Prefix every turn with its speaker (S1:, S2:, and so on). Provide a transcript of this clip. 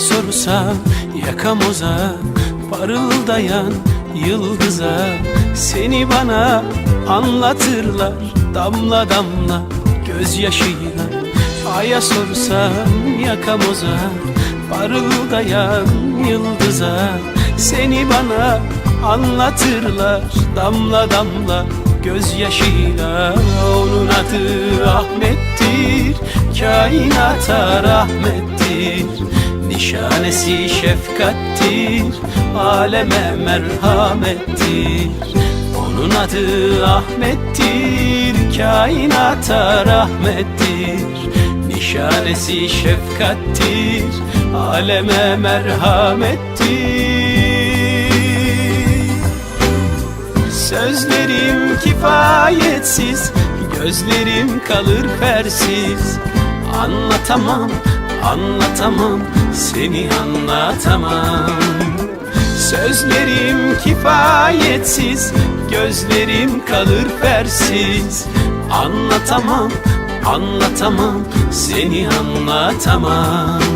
S1: sorsam yakamoza Parıldayan yıldıza Seni bana anlatırlar Damla damla gözyaşıyla. Aya sorsam yakamoza Parıldayan yıldıza Seni bana anlatırlar Damla damla gözyaşıyla. Onun adı Ahmet'tir Kainata rahmettir Nişanesi şefkattir Aleme merhamettir. Onun adı Ahmet'tir Kainata rahmettir. Nişanesi şefkattir Aleme merhamettir. Sözlerim kifayetsiz Gözlerim kalır fersiz Anlatamam, anlatamam Seni anlatamam. Sözlerim kifayetsiz Gözlerim kalır fersiz Anlatamam, anlatamam Seni anlatamam